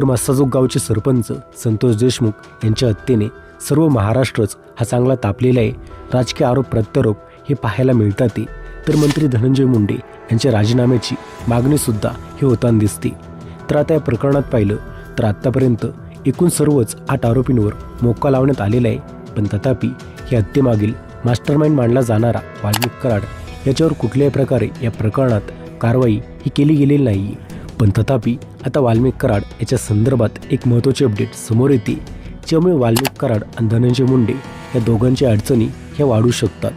तर मस्साजोग गावचे सरपंच संतोष देशमुख यांच्या हत्येने सर्व महाराष्ट्रच हा चांगला तापलेला आहे. राजकीय आरोप प्रत्यारोप हे पाहायला मिळतात तर मंत्री धनंजय मुंडे यांच्या राजीनाम्याची मागणीसुद्धा हे होताना दिसते. तर आता या प्रकरणात पाहिलं तर आत्तापर्यंत एकूण सर्वच आठ आरोपींवर मोक्का लावण्यात आलेला आहे. पण तथापि ही हत्येमागील मास्टरमाइंड मानला जाणारा वाल्मिक कराड याच्यावर कुठल्याही प्रकारे या प्रकरणात कारवाई ही केली गेलेली नाही पण तथापि आता वाल्मिक कराड याच्या संदर्भात एक महत्त्वाची अपडेट समोर येते. ज्यामुळे वाल्मिक कराड आणि धनंजय मुंडे या दोघांच्या अडचणी ह्या वाढू शकतात.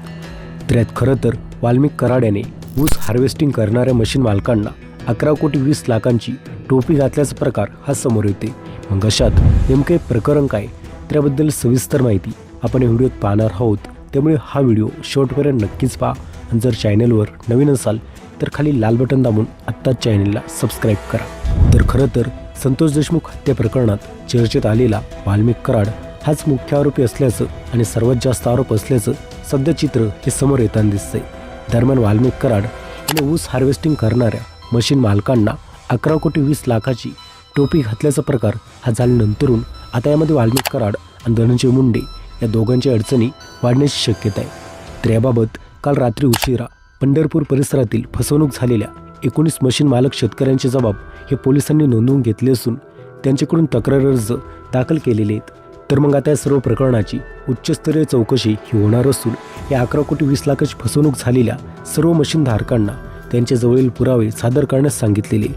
तर यात खरं तर वाल्मिक कराड याने ऊस हार्वेस्टिंग करणाऱ्या मशीन मालकांना अकरा कोटी वीस लाखांची टोपी घातल्याचा प्रकार हा समोर येते. मग अशात नेमके प्रकरण काय? त्याबद्दल सविस्तर माहिती आपण या व्हिडिओत पाहणार आहोत. त्यामुळे हा व्हिडिओ शेवटपर्यंत नक्कीच पहा. आणि जर चॅनलवर नवीन असाल तर खाली लाल बटन दाबून आत्ताच चॅनलला सबस्क्राईब करा. तर खरं तर संतोष देशमुख हत्या प्रकरणात चर्चेत आलेला वाल्मिक कराड हाच मुख्य आरोपी असल्याचं आणि सर्वात जास्त आरोप असल्याचं सध्या चित्र हे समोर येताना दिसतंय. दरम्यान वाल्मिक कराड आणि ऊस हार्वेस्टिंग करणाऱ्या मशीन मालकांना अकरा कोटी वीस लाखाची टोपी घातल्याचा प्रकार हा झाल्यानंतरून आता यामध्ये वाल्मिक कराड आणि धनंजय मुंडे या दोघांच्या अडचणी वाढण्याची शक्यता आहे. तर याबाबत काल रात्री उशिरा पंढरपूर परिसरातील फसवणूक झालेल्या एकोणीस मशीन मालक शेतकऱ्यांचे जबाब हे पोलिसांनी नोंदवून घेतले असून त्यांच्याकडून तक्रार अर्ज दाखल केलेले आहेत. तर मग आता या सर्व प्रकरणाची उच्चस्तरीय चौकशी ही होणार असून या अकरा कोटी वीस लाखाची फसवणूक झालेल्या सर्व मशीन धारकांना पुरावे सादर करण्यास सांगितलेले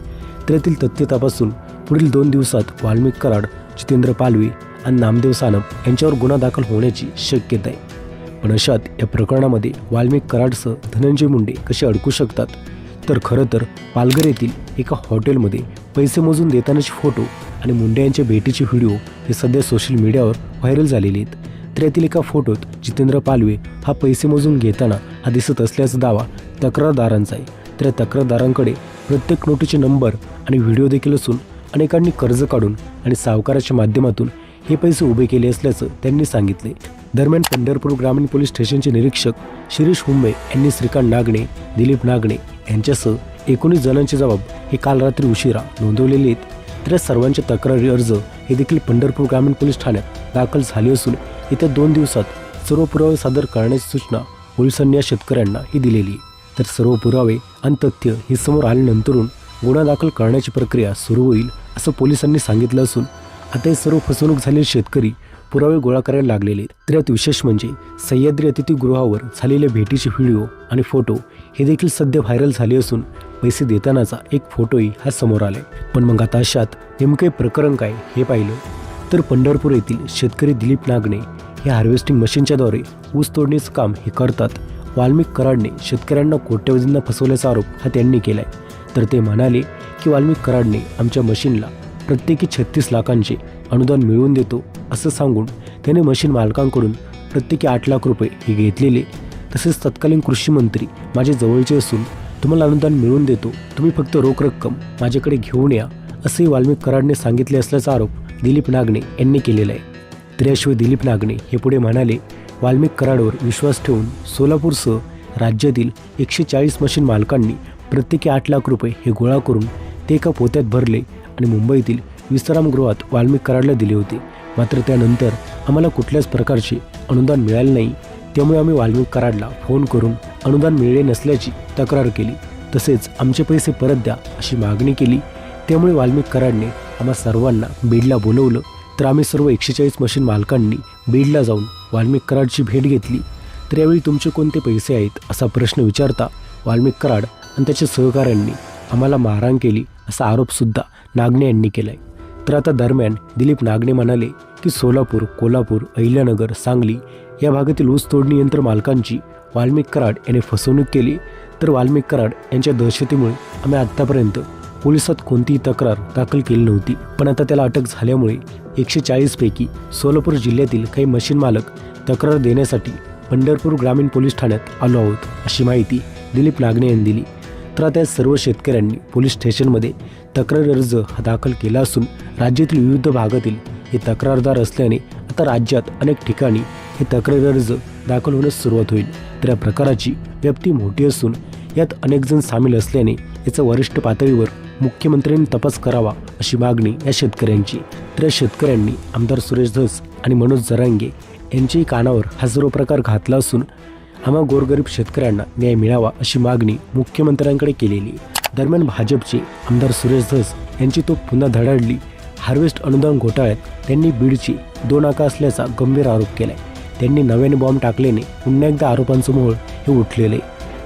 तर यातील तथ्य तपासून पुढील दोन दिवसात वाल्मिक कराड जितेंद्र पालवे आणि नामदेव सानप यांच्यावर गुन्हा दाखल होण्याची शक्यता आहे. पण अशात या प्रकरणामध्ये वाल्मिक कराडसह धनंजय मुंडे कसे अडकू शकतात? तर खरं तर पालघर येथील एका हॉटेलमध्ये पैसे मोजून देतानाचे फोटो आणि मुंडे यांच्या भेटीचे व्हिडिओ हे सध्या सोशल मीडियावर व्हायरल झालेले आहेत. तर यातील एका फोटोत जितेंद्र पालवे हा पैसे मोजून घेताना हा दिसत असल्याचा दावा तक्रारदारांचा आहे. तर या तक्रारदारांकडे प्रत्येक नोटीचे नंबर आणि व्हिडिओ देखील असून अनेकांनी कर्ज काढून आणि सावकाराच्या माध्यमातून हे पैसे उभे केले असल्याचं त्यांनी सांगितले. दरम्यान पंढरपूर ग्रामीण पोलीस स्टेशनचे निरीक्षक शिरीष हुंबे यांनी श्रीकांत नागणे दिलीप नागणे यांच्यासह एकोणीस जणांचे जबाब हे काल रात्री उशिरा नोंदवलेले आहेत. तर या सर्वांचे तक्रारी अर्ज हे देखील पंढरपूर ग्रामीण पोलीस ठाण्यात दाखल झाले असून येत्या दोन दिवसात सर्व पुरावे सादर करण्याची सूचना पोलिसांनी या शेतकऱ्यांना ही दिलेली आहे. तर सर्व पुरावे आणि तथ्य हे समोर आल्यानंतरून गुन्हा दाखल करण्याची प्रक्रिया सुरू होईल असं पोलिसांनी सांगितलं असून आता हे सर्व फसवणूक झालेले शेतकरी पुरावे गोळा करायला लागलेले त्यात तर विशेष म्हणजे सह्याद्री अतिथीगृहावर झालेल्या भेटीचे व्हिडिओ आणि फोटो हे देखील सध्या व्हायरल झाले असून पैसे देतानाचा एक फोटोही हा समोर आलाय. पण मग आता अशात नेमके प्रकरण काय हे पाहिलं तर पंढरपूर येथील शेतकरी दिलीप नागणे हे हार्वेस्टिंग मशीनच्याद्वारे ऊस तोडणीचं काम हे करतात. वाल्मिक कराडने शेतकऱ्यांना कोट्यवधींना फसवल्याचा आरोप हा त्यांनी केलाय. तर ते म्हणाले की वाल्मिक कराडने आमच्या मशीनला प्रत्येकी छत्तीस लाखांचे अनुदान मिळवून देतो असं सांगून त्याने मशीन मालकांकडून प्रत्येकी आठ लाख रुपये हे घेतलेले. तसेच तत्कालीन कृषी मंत्री माझे जवळचे असून तुम्हाला अनुदान मिळवून देतो. तुम्ही फक्त रोख रक्कम माझ्याकडे घेऊन या असंही वाल्मिक कराडने सांगितले असल्याचा आरोप दिलीप नागणे यांनी केलेला आहे. तर याशिवाय दिलीप नागणे हे पुढे म्हणाले वाल्मिक कराडवर विश्वास ठेवून सोलापूरसह राज्यातील एकशे चाळीस मशीन मालकांनी प्रत्येकी आठ लाख रुपये हे गोळा करून ते एका पोत्यात भरले आणि मुंबईतील विश्रामगृहात वाल्मिक कराडला दिले होते. मात्र त्यानंतर आम्हाला कुठल्याच प्रकारचे अनुदान मिळाले नाही. त्यामुळे आम्ही वाल्मिक कराडला फोन करून अनुदान मिळले नसल्याची तक्रार केली. तसेच आमचे पैसे परत द्या अशी मागणी केली. त्यामुळे वाल्मिक कराडने आम्हा सर्वांना बीडला बोलवलं. तर आम्ही सर्व एकशे चाळीस मशीन मालकांनी बीडला जाऊन वाल्मिक कराडची भेट घेतली. तर यावेळी तुमचे कोणते पैसे आहेत असा प्रश्न विचारता वाल्मिक कराड आणि त्याच्या सहकाऱ्यांनी आम्हाला मारहाण केली. असा आरोपसुद्धा नागणे यांनी केलाय. तर आता दरम्यान दिलीप नागणे म्हणाले की सोलापूर कोल्हापूर अहिल्यानगर सांगली या भागातील ऊस तोडणी यंत्र मालकांची वाल्मिक कराड यांनी फसवणूक केली. तर वाल्मिक कराड यांच्या दहशतीमुळे आम्ही आत्तापर्यंत पोलिसात कोणतीही तक्रार दाखल केली नव्हती. पण आता त्याला अटक झाल्यामुळे एकशे चाळीसपैकी सोलापूर जिल्ह्यातील काही मशीन मालक तक्रार देण्यासाठी पंढरपूर ग्रामीण पोलीस ठाण्यात आलो आहोत अशी माहिती दिलीप नागणे यांनी दिली. तर सर्व शेतकऱ्यांनी पोलीस स्टेशनमध्ये तक्रार अर्ज दाखल केला असून राज्यातील विविध भागातील हे तक्रारदार असल्याने आता राज्यात अनेक ठिकाणी हे तक्रार अर्ज दाखल होण्यास सुरुवात होईल. तर या प्रकाराची व्याप्ती मोठी असून यात अनेकजण सामील असल्याने याचा वरिष्ठ पातळीवर मुख्यमंत्र्यांनी तपास करावा अशी मागणी या शेतकऱ्यांची. तर या शेतकऱ्यांनी आमदार सुरेश धस आणि मनोज जरांगे यांच्याही कानावर हा सर्व प्रकार घातला असून आम्हा गोरगरीब शेतकऱ्यांना न्याय मिळावा अशी मागणी मुख्यमंत्र्यांकडे केलेली. दरम्यान भाजपचे आमदार सुरेश धस यांची तो पुन्हा धडाडली. हार्वेस्ट अनुदान घोटाळ्यात त्यांनी बीडची दोन आका असल्याचा गंभीर आरोप केलाय. त्यांनी नव्याने बॉम्ब टाकल्याने पुन्हा एकदा आरोपांचं मोहळ हे उठलेले.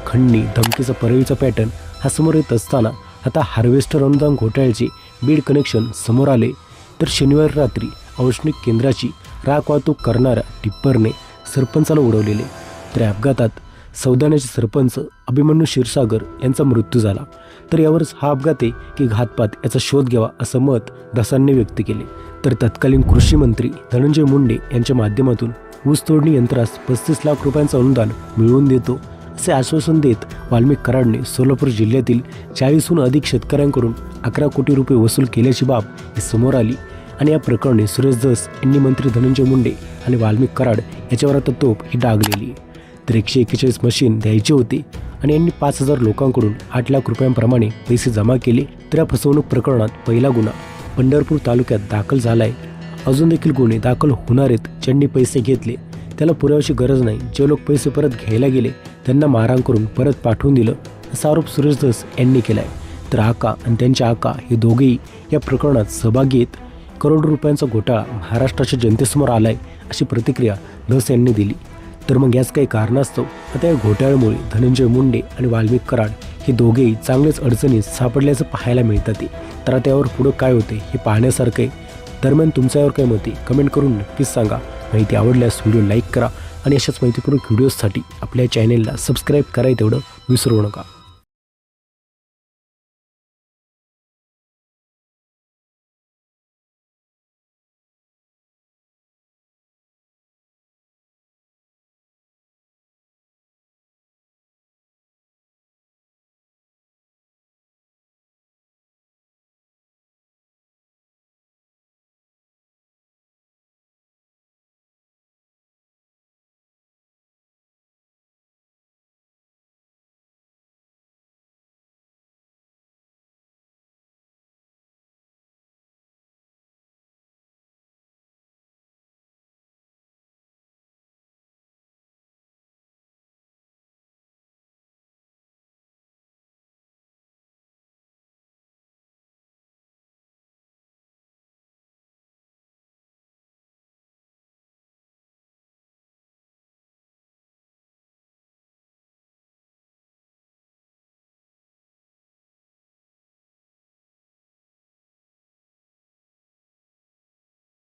खंडणी धमकीचा परळीचा पॅटर्न हा समोर येत असताना आता हार्वेस्टर अनुदान घोटाळ्याचे बीड कनेक्शन समोर आले. तर शनिवारी रात्री औष्णिक केंद्राची राख वाहतूक करणाऱ्या टिप्परने सरपंचाला उडवलेले. तर या अपघातात सौदाण्याचे सरपंच अभिमन्यू क्षीरसागर यांचा मृत्यू झाला. तर यावरच हा अपघात आहे की घातपात याचा शोध घ्यावा असं मत दसांनी व्यक्त केले. तर तत्कालीन कृषी मंत्री धनंजय मुंडे यांच्या माध्यमातून ऊस तोडणी यंत्रास पस्तीस लाख रुपयांचं अनुदान मिळवून देतो असे आश्वासन देत वाल्मिक कराडने सोलापूर जिल्ह्यातील चाळीसहून अधिक शेतकऱ्यांकडून अकरा कोटी रुपये वसूल केल्याची बाब ही समोर आली. आणि या प्रकरणी सुरेश दस यांनी मंत्री धनंजय मुंडे आणि वाल्मिक कराड याच्यावर आता तोप ही डागलेली आहे. तर एकशे एक्केचाळीस मशीन द्यायची होती आणि यांनी पाच हजार लोकांकडून आठ लाख रुपयांप्रमाणे पैसे जमा केले तर या फसवणूक प्रकरणात पहिला गुन्हा पंढरपूर तालुक्यात दाखल झाला आहे अजून देखील गुन्हे दाखल होणार आहेत. ज्यांनी पैसे घेतले त्याला पुराव्याची गरज नाही. जे लोक पैसे परत घ्यायला गेले त्यांना मारहाण करून परत पाठवून दिलं असा आरोप सुरेश धस यांनी केला आहे तर आका आणि त्यांच्या आका हे दोघेही या प्रकरणात सहभागी आहेत. करोड रुपयांचा घोटाळा महाराष्ट्राच्या जनतेसमोर आलाय अशी प्रतिक्रिया धस यांनी दिली. तर मग याच काही कारणास्तव आता या घोटाळ्यामुळे धनंजय मुंडे आणि वाल्मिक कराड हे दोघेही चांगलेच अडचणीत सापडल्याचं पाहायला मिळतात तर आता यावर पुढं काय होते हे पाहण्यासारखं आहे. दरम्यान तुमच्या यावर काय मते कमेंट करून नक्कीच सांगा. माहिती आवडल्यास व्हिडिओ लाईक करा आणि अशाच माहितीपूर्वक व्हिडिओजसाठी आपल्या चॅनेलला सबस्क्राईब करायला तेवढं विसरू नका.